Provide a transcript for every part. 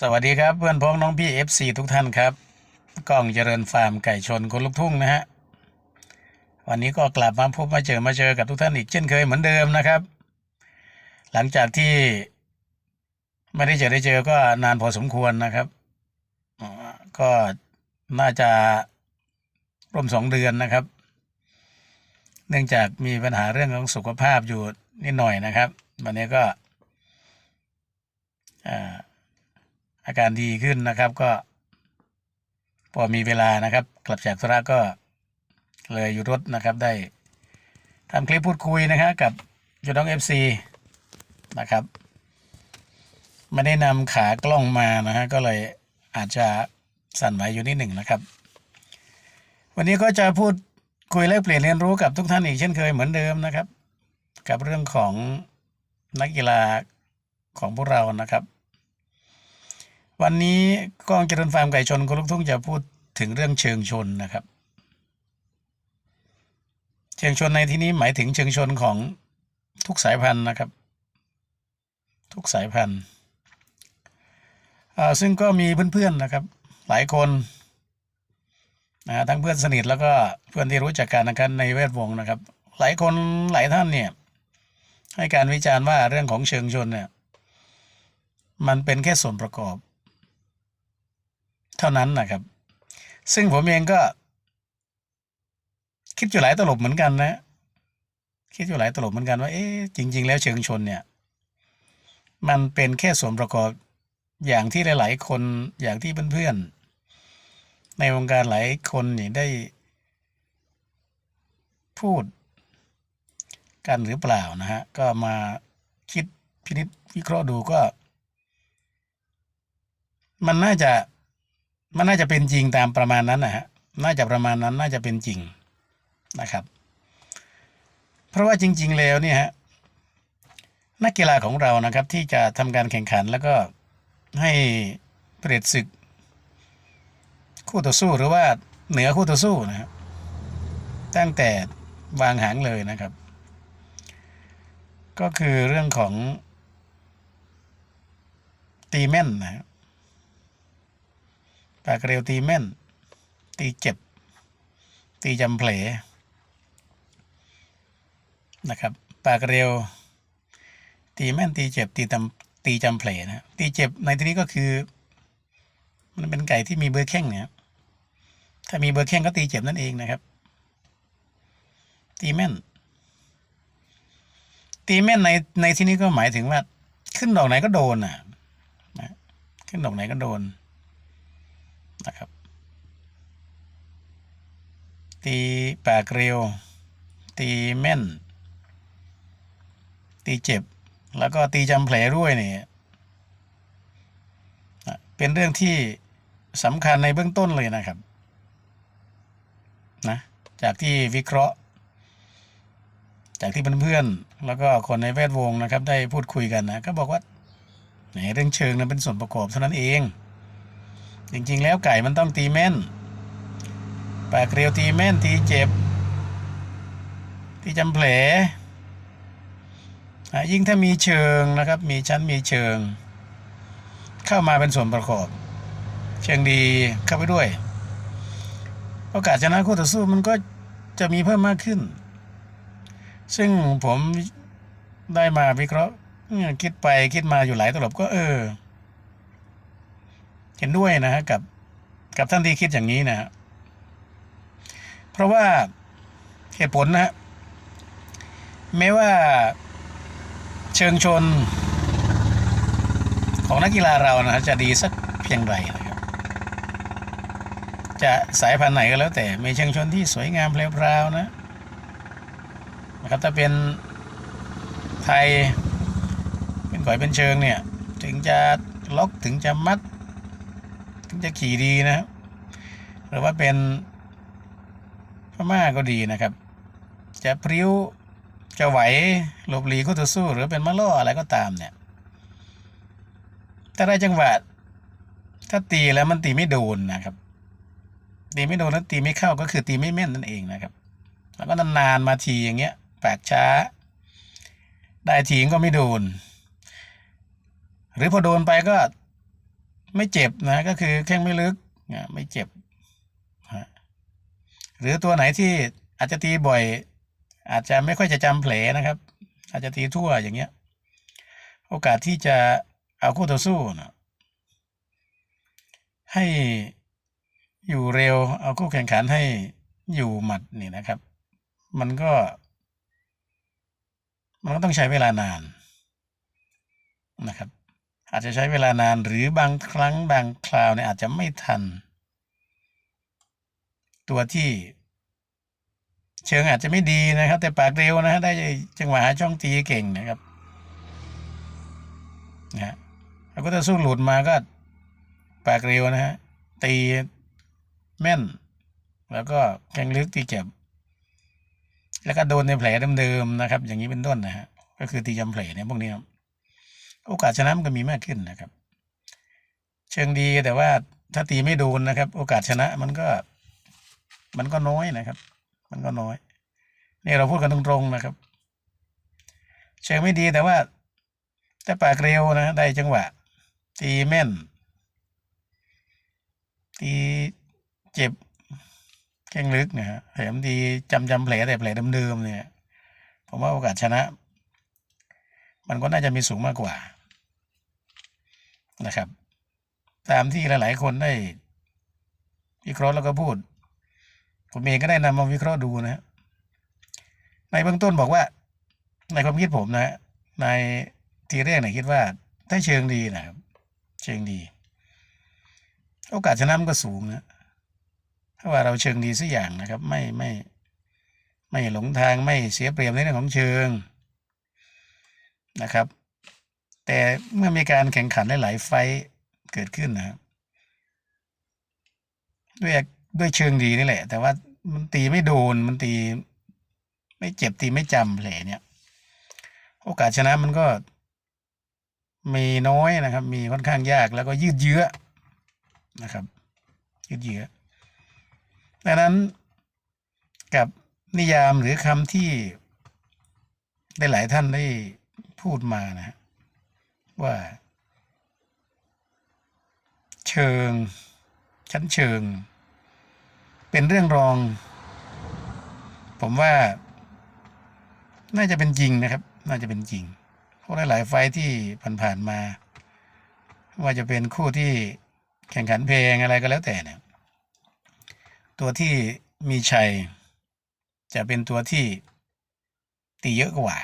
สวัสดีครับเพื่อนพ้องน้องพี่ FC ทุกท่านครับกล้องเจริญฟาร์มไก่ชนคนลูกทุ่งนะฮะวันนี้ก็กลับมาพบมาเจอมาเจอกับทุกท่านอีกเช่นเคยเหมือนเดิมนะครับ หลังจากที่ไม่ได้เจอได้เจอก็นานพอสมควรนะครับก็น่าจะร่วมสองเดือนนะครับ เนื่องจากมีปัญหาเรื่องของสุขภาพอยู่นิดหน่อยนะครับ วันนี้ก็อ่า อาการดีขึ้นนะครับก็ พอมีเวลานะครับ กลับจากธุระก็เลยอยู่รถนะครับได้ทำคลิปพูดคุยนะครับกับยูนองเอฟซีนะครับไม่ได้นำขากล้องมานะฮะก็เลยอาจจะสั่นไหวอยู่นิดหนึ่งนะครับ วันนี้ก็จะพูดคุยแลกเปลี่ยนเรียนรู้กับทุกท่านอีกเช่นเคยเหมือนเดิมนะครับ กับเรื่องของนักกีฬาของพวกเรานะครับ วันนี้กองเจริญฟาร์มไก่ชนคนลูกทุ่งจะพูดถึงเรื่องเชิงชนนะครับ เชิงชนในที่นี้หมายถึงเชิงชนของทุกสายพันธุ์นะครับ ทุกสายพันธุ์อ่าซึ่งก็มีเพื่อนๆนะครับ หลายคนนะทั้งเพื่อนสนิทแล้วก็เพื่อนที่รู้จักกันนะครับในแวดวงนะครับ หลายคนหลายท่านเนี่ยให้การวิจารณ์ว่าเรื่องของเชิงชนเนี่ยมันเป็นแค่ส่วนประกอบ เท่านั้นนะครับ ซึ่งผมเองก็ คิดอยู่หลายตลบเหมือนกันนะ คิดอยู่หลายตลบเหมือนกันว่า เอ๊ะจริง ๆ แล้วเชิงชนเนี่ย มันเป็นแค่ส่วนประกอบอย่างที่หลาย ๆ คนอย่างที่เพื่อนๆในวงการหลายคนนี่ได้ พูดกันหรือเปล่านะฮะ ก็มาคิดพินิจวิเคราะห์ดูก็ มันน่าจะ มันน่าจะเป็นจริงตามประมาณนั้นนะฮะน่าจะประมาณนั้นน่าจะเป็นจริงนะครับ เพราะว่าจริง ๆ แล้วเนี่ยฮะนักกีฬาของเรานะครับ ที่จะทำการแข่งขันแล้วก็ให้เปรตศึก คู่ต่อสู้หรือว่าเหนือคู่ต่อสู้นะครับตั้งแต่วางหางเลยนะครับ ก็คือเรื่องของตีแม่นนะครับ ปากเร็วตีแม่น ตีเจ็บ ตีจำเพลนะครับ ปากเร็วตีแม่นตีเจ็บ ตีตำตีจำเพลนะตีเจ็บในที่นี้ก็คือ มันเป็นไก่ที่มีเบอร์แข้งเนี่ยถ้ามีเบอร์แข้งก็ตีเจ็บนั่นเองนะครับ ตีแม่น ตีแม่นในในที่นี้ก็หมายถึงว่า ขึ้นดอกไหนก็โดนอะนะขึ้นดอกไหนก็โดน นะครับ ตีปากเร็วตีแม่น ตีเจ็บ แล้วก็ตีจำแผลด้วยเนี่ยเป็นเรื่องที่สำคัญในเบื้องต้นเลยนะครับนะจากที่วิเคราะห์ จากที่เพื่อนๆแล้วก็คนในแวดวงนะครับ ได้พูดคุยกันนะก็บอกว่าไหนเรื่องเชิงนั้นเป็นส่วนประกอบเท่านั้นเอง จริงๆ แล้วไก่มันต้องตีแม่นปากเรียวตีแม่นตีเจ็บ ตีจำแผลยิ่งถ้ามีเชิงนะครับ มีชั้นมีเชิง เข้ามาเป็นส่วนประกอบ เชิงดีเข้าไปด้วย โอกาสชนะคู่ต่อสู้มันก็จะมีเพิ่มมากขึ้น ซึ่งผมได้มาวิเคราะห์คิดไปคิดมาอยู่หลายตลบก็เออ เห็นด้วยนะฮะกับกับท่านที่คิดอย่างนี้นะฮะเพราะว่าเหตุผลนะฮะแม้ว่าเชิงชนของนักกีฬาเรานะฮะจะดีสักเพียงไรนะครับ จะสายพันธุ์ไหนก็แล้วแต่มีเชิงชนที่สวยงามเพลียวๆนะนะครับถ้าเป็นไทยเป็นก่อยเป็นเชิงเนี่ย ถึงจะล็อกถึงจะมัด จะขี่ดีนะครับ หรือว่าเป็นพม่าก็ดีนะครับ จะพริ้วจะไหวหลบหลีคู่ต่อสู้ หรือเป็นมะล่ออะไรก็ตามเนี่ยถ้าได้จังหวะถ้าตีแล้วมันตีไม่โดนนะครับ ตีไม่โดนแล้วตีไม่เข้าก็คือตีไม่แม่นนั่นเองนะครับ แล้วก็นานๆมาทีอย่างเงี้ยแปลกช้า ได้ทีก็ไม่โดน หรือพอโดนไปก็ ไม่เจ็บนะก็คือแข้งไม่ลึกนะไม่เจ็บฮะหรือตัวไหนที่อาจจะตีบ่อย อาจจะไม่ค่อยจะจำแผลนะครับ อาจจะตีทั่วอย่างเงี้ย โอกาสที่จะเอาคู่ต่อสู้นะให้อยู่เร็ว เอาคู่แข่งขันให้อยู่หมัดนี่นะครับ มันก็ มันก็ต้องใช้เวลานานนะครับ อาจจะใช้เวลานานหรือบางครั้งบางคราวเนี่ยอาจจะไม่ทัน ตัวที่ เชิงอาจจะไม่ดีนะครับ แต่ปากเร็วนะฮะได้จังหวะหาช่องตีเก่งนะครับนะฮะแล้วก็ถ้าสู้หลุดมาก็ ปากเร็วนะฮะตีแม่น แล้วก็แกงลึกตีเจ็บ แล้วก็โดนในแผลเดิมๆนะครับ อย่างนี้เป็นต้นนะฮะก็คือตีจำแผลเนี่ยพวกนี้ครับ โอกาสชนะมันก็มีมากขึ้นนะครับ เชิงดีแต่ว่าถ้าตีไม่โดนนะครับ โอกาสชนะมันก็ มันก็น้อยนะครับ มันก็น้อยนี่เราพูดกันตรงๆนะครับ เชิงไม่ดีแต่ว่าถ้าปากเร็วนะ ได้จังหวะ ตีแม่น ตีเจ็บแข้งลึกเนี่ยฮะแถมดีจำจำแผลแต่แผลเดิมๆเนี่ยผมว่าโอกาสชนะ มันก็น่าจะมีสูงมากกว่า นะครับ ตามที่หลาย ๆ คนได้ วิเคราะห์แล้วก็พูด ผมเองก็ได้นำมาวิเคราะห์ดูนะฮะในเบื้องต้นบอกว่า ในความคิดผมนะฮะในทีแรกเนี่ยคิดว่าถ้าเชิงดีนะครับ เชิงดี โอกาสชนะมันก็สูงนะถ้าว่าเราเชิงดีสักอย่างนะครับ ไม่ไม่ไม่หลงทางไม่เสียเปรียบในเรื่องของเชิงนะครับ แต่เมื่อมีการแข่งขันหลายๆไฟท์เกิดขึ้นนะครับด้วยด้วยเชิงดีนี่แหละ แต่ว่ามันตีไม่โดนมันตี ไม่เจ็บตีไม่จำแผลเนี่ย โอกาสชนะมันก็ มีน้อยนะครับ มีค่อนข้างยากแล้วก็ยืดเยื้อนะครับ ยืดเยื้อดังนั้นกับนิยามหรือคำที่ได้หลายท่านได้พูดมานะฮะ ว่า เชิง ชั้นเชิง เป็นเรื่องรอง ผมว่า น่าจะเป็นจริงนะครับ น่าจะเป็นจริงเพราะหลายๆไฟท์ที่ผ่านๆมา ว่าจะเป็นคู่ที่แข่งขันเพลงอะไรก็แล้วแต่เนี่ยตัวที่มีชัย จะเป็นตัวที่ตีเยอะกว่า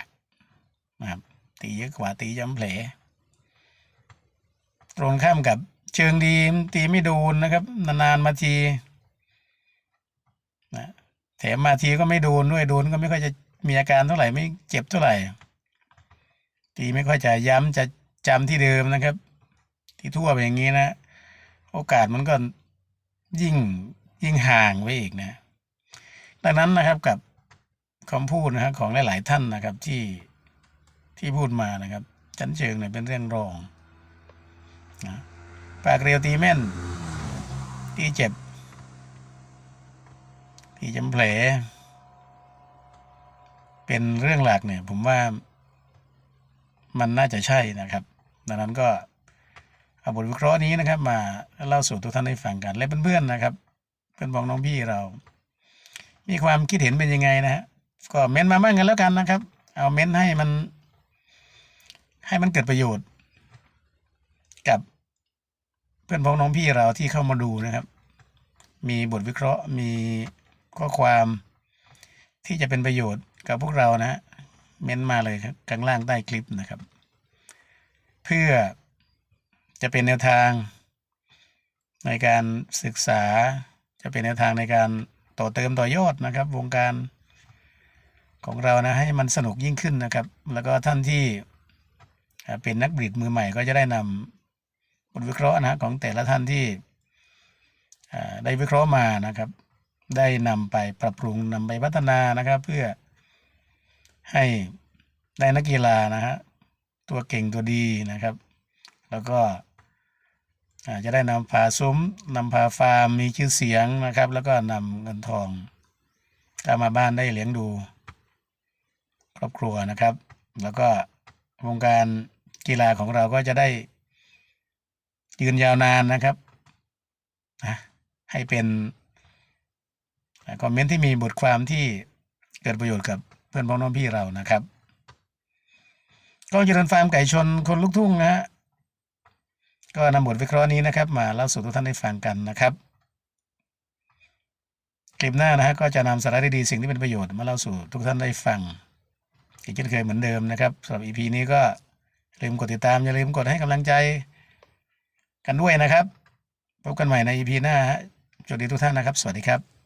นะครับตีเยอะกว่าตีย้ำแผล ตรงข้ามกับเชิงดีตีไม่โดนนะครับ นานๆมาทีนะแถมมาทีก็ไม่โดนด้วยโดนก็ไม่ค่อยจะมีอาการเท่าไหร่ไม่เจ็บเท่าไหร่ ตีไม่ค่อยจะย้ำจะจำที่เดิมนะครับ ที่ทั่วไปอย่างนี้นะ โอกาสมันก็ยิ่งยิ่งห่างไปอีกนะ ดังนั้นนะครับกับคำพูดนะครับของหลาย ๆ ท่านนะครับที่ที่พูดมานะครับชั้นเชิงเนี่ยเป็นเรื่องรอง ปากเรียวตีแม่น ตีเจ็บ ตีจำแผลเป็นเรื่องหลักเนี่ย ผมว่ามันน่าจะใช่นะครับ ดังนั้นก็เอาบทวิเคราะห์นี้นะครับ มาเล่าสู่ทุกท่านได้ฟังกัน และเพื่อนๆนะครับ เพื่อนบองน้องพี่เรา มีความคิดเห็นเป็นยังไงนะฮะก็เม้นมาบ้างกันแล้วกันนะครับ เอาเม้นให้มัน ให้มันเกิดประโยชน์ กับ พื่อนพ้องน้องพี่เราที่เข้ามาดูนะครับ มีบทวิเคราะห์มีข้อความที่จะเป็นประโยชน์กับพวกเรานะฮะเม้นมาเลยครับข้างล่างใต้คลิปนะครับ เพื่อจะเป็นแนวทางในการศึกษาจะเป็นแนวทางในการต่อเติมต่อยอดนะครับ วงการของเรานะให้มันสนุกยิ่งขึ้นนะครับ แล้วก็ท่านที่เป็นนักบิดมือใหม่ก็จะได้นำ บทวิเคราะห์นะของแต่ละท่านที่ได้วิเคราะห์มานะครับ ได้นำไปปรับปรุงนำไปพัฒนานะครับ เพื่อให้ได้นักกีฬานะฮะตัวเก่งตัวดีนะครับ แล้วก็จะได้นำพาซุ้มนำพาฟาร์มมีชื่อเสียงนะครับ แล้วก็นำเงินทองกลับมาบ้านได้เลี้ยงดู ครอบครัวนะครับ แล้วก็วงการกีฬาของเราก็จะได้ ยืนยาวนานนะครับนะให้เป็นคอมเมนต์ที่มีบทความที่เกิดประโยชน์กับเพื่อนพ้องน้องพี่เรานะครับ ก็เจริญฟาร์มไก่ชนคนลูกทุ่งนะฮะก็นำบทวิเคราะห์นี้นะครับ มาเล่าสู่ทุกท่านได้ฟังกันนะครับคลิปหน้านะฮะก็จะนำสาระดีๆสิ่งที่เป็นประโยชน์มาเล่าสู่ทุกท่านได้ฟังอีกเช่นเคยเหมือนเดิมนะครับสำหรับ EP นี้ก็ลืมกดติดตามอย่าลืมกดให้กำลังใจ กันด้วยนะครับ พบกันใหม่ใน EP หน้าฮะสวัสดีทุกท่านนะครับ สวัสดีครับ